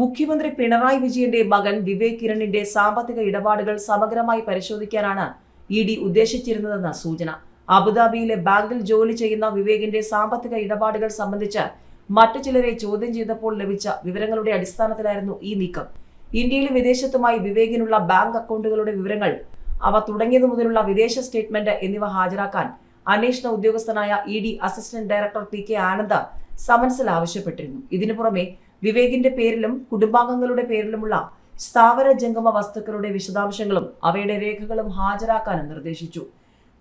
മുഖ്യമന്ത്രി പിണറായി വിജയന്റെ മകൻ വിവേക് കിരണിന്റെ സാമ്പത്തിക ഇടപാടുകൾ സമഗ്രമായി പരിശോധിക്കാനാണ് ഇ ഡി ഉദ്ദേശിച്ചിരുന്നതെന്ന സൂചന. അബുദാബിയിലെ ബാങ്കിൽ ജോലി ചെയ്യുന്ന വിവേകിന്റെ സാമ്പത്തിക ഇടപാടുകൾ സംബന്ധിച്ച് മറ്റു ചിലരെ ചോദ്യം ചെയ്തപ്പോൾ ലഭിച്ച വിവരങ്ങളുടെ അടിസ്ഥാനത്തിലായിരുന്നു ഈ നീക്കം. ഇന്ത്യയിലും വിദേശത്തുമായി വിവേകിനുള്ള ബാങ്ക് അക്കൗണ്ടുകളുടെ വിവരങ്ങൾ അവ തുടങ്ങിയതു മുതലുള്ള വിദേശ സ്റ്റേറ്റ്മെന്റ് എന്നിവ ഹാജരാക്കാൻ അന്വേഷണ ഉദ്യോഗസ്ഥനായ E D assistant director P K Anand സമൻസിൽ ആവശ്യപ്പെട്ടിരുന്നു. ഇതിനു പുറമെ വിവേകിന്റെ പേരിലും കുടുംബാംഗങ്ങളുടെ പേരിലുമുള്ള സ്ഥാവര ജംഗമ വസ്തുക്കളുടെ വിശദാംശങ്ങളും അവയുടെ രേഖകളും ഹാജരാക്കാനും നിർദ്ദേശിച്ചു.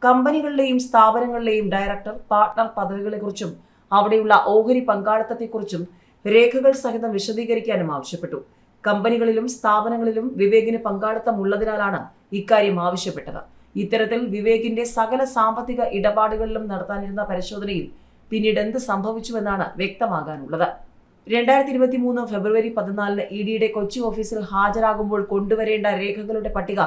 കമ്പനികളിലെയും സ്ഥാപനങ്ങളിലെയും ഡയറക്ടർ പാർട്ണർ പദവികളെക്കുറിച്ചും അവിടെയുള്ള ഓഹരി പങ്കാളിത്തത്തെക്കുറിച്ചും രേഖകൾ സഹിതം വിശദീകരിക്കാനും ആവശ്യപ്പെട്ടു. കമ്പനികളിലും സ്ഥാപനങ്ങളിലും വിവേകിന് പങ്കാളിത്തം ഉള്ളതിനാലാണ് ഇക്കാര്യം ആവശ്യപ്പെട്ടത്. ഇത്തരത്തിൽ വിവേകിന്റെ സകല സാമ്പത്തിക ഇടപാടുകളിലും നടത്താനിരുന്ന പരിശോധനയിൽ പിന്നീട് എന്ത് സംഭവിച്ചുവെന്നാണ് വ്യക്തമാകാനുള്ളത്. രണ്ടായിരത്തി ഇരുപത്തി മൂന്ന് ഫെബ്രുവരി പതിനാലിന് ഇ ഡിയുടെ കൊച്ചി ഓഫീസിൽ ഹാജരാകുമ്പോൾ കൊണ്ടുവരേണ്ട രേഖകളുടെ പട്ടിക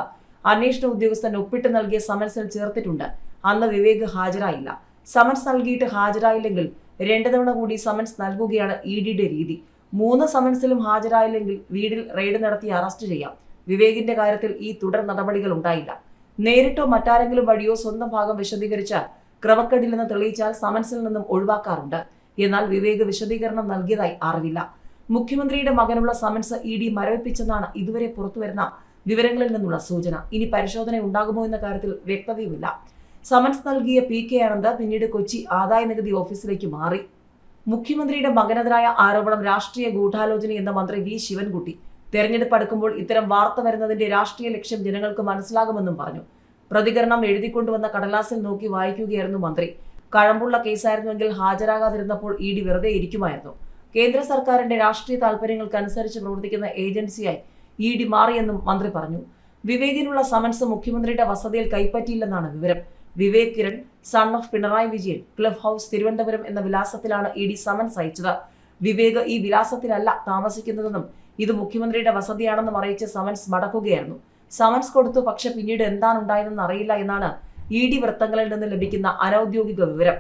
അന്വേഷണ ഉദ്യോഗസ്ഥൻ ഒപ്പിട്ട് നൽകിയ സമൻസിൽ ചേർത്തിട്ടുണ്ട്. അന്ന് വിവേക് ഹാജരായില്ല. സമൻസ് നൽകിയിട്ട് ഹാജരായില്ലെങ്കിൽ രണ്ടു തവണ കൂടി സമൻസ് നൽകുകയാണ് ഇ ഡിയുടെ രീതി. മൂന്ന് സമൻസിലും ഹാജരായില്ലെങ്കിൽ വീടിൽ റെയ്ഡ് നടത്തി അറസ്റ്റ് ചെയ്യാം. വിവേകിന്റെ കാര്യത്തിൽ ഈ തുടർ നടപടികൾ ഉണ്ടായില്ല. നേരിട്ടോ മറ്റാരെങ്കിലും വഴിയോ സ്വന്തം ഭാഗം വിശദീകരിച്ച് ക്രമക്കേടില്ലെന്ന് തെളിയിച്ചാൽ സമൻസിൽ നിന്നും ഒഴിവാക്കാറുണ്ട്. എന്നാൽ വിവേക് വിശദീകരണം നൽകിയതായി അറിവില്ല. മുഖ്യമന്ത്രിയുടെ മകനുള്ള സമൻസ് ഇ ഡി മരവിപ്പിച്ചെന്നാണ് ഇതുവരെ പുറത്തുവരുന്ന വിവരങ്ങളിൽ നിന്നുള്ള സൂചന. ഇനി പരിശോധന ഉണ്ടാകുമോ എന്ന കാര്യത്തിൽ വ്യക്തതയുമില്ല. സമൻസ് നൽകിയ പി കെ ആനന്ദ് പിന്നീട് കൊച്ചി ആദായ നികുതി ഓഫീസിലേക്ക് മാറി. മുഖ്യമന്ത്രിയുടെ മകനെതിരായ ആരോപണം രാഷ്ട്രീയ ഗൂഢാലോചന എന്ന മന്ത്രി വി ശിവൻകുട്ടി. തെരഞ്ഞെടുപ്പ് അടുക്കുമ്പോൾ ഇത്തരം വാർത്ത വരുന്നതിന്റെ രാഷ്ട്രീയ ലക്ഷ്യം ജനങ്ങൾക്ക് മനസ്സിലാകുമെന്നും പറഞ്ഞു. പ്രതികരണം എഴുതിക്കൊണ്ടുവന്ന കടലാസിൽ നോക്കി വായിക്കുകയായിരുന്നു മന്ത്രി. കഴമ്പുള്ള കേസായിരുന്നുവെങ്കിൽ ഹാജരാകാതിരുന്നപ്പോൾ ഇ ഡി വെറുതെ ഇരിക്കുമായിരുന്നു. കേന്ദ്ര സർക്കാരിന്റെ രാഷ്ട്രീയ താൽപര്യങ്ങൾക്കനുസരിച്ച് പ്രവർത്തിക്കുന്ന ഏജൻസിയായി ഇ ഡി മാറിയെന്നും മന്ത്രി പറഞ്ഞു. വിവേകിനുള്ള സമൻസ് മുഖ്യമന്ത്രിയുടെ വസതിയിൽ കൈപ്പറ്റിയില്ലെന്നാണ് വിവരം. Vivek Kiran son of Pinarayi Vijayan club house Thiruvananthapuram എന്ന വിലാസത്തിലാണ് ഇ ഡി സമൻസ് അയച്ചത്. വിവേക് ഈ വിലാസത്തിലല്ല താമസിക്കുന്നതെന്നും ഇത് മുഖ്യമന്ത്രിയുടെ വസതിയാണെന്നും അറിയിച്ച് സമൻസ് മടക്കുകയായിരുന്നു. സമൻസ് കൊടുത്തു പക്ഷെ പിന്നീട് എന്താണ് ഉണ്ടായതെന്ന് അറിയില്ല എന്നാണ് ഇ ഡി വൃത്തങ്ങളിൽ നിന്ന് ലഭിക്കുന്ന അനൌദ്യോഗിക വിവരം.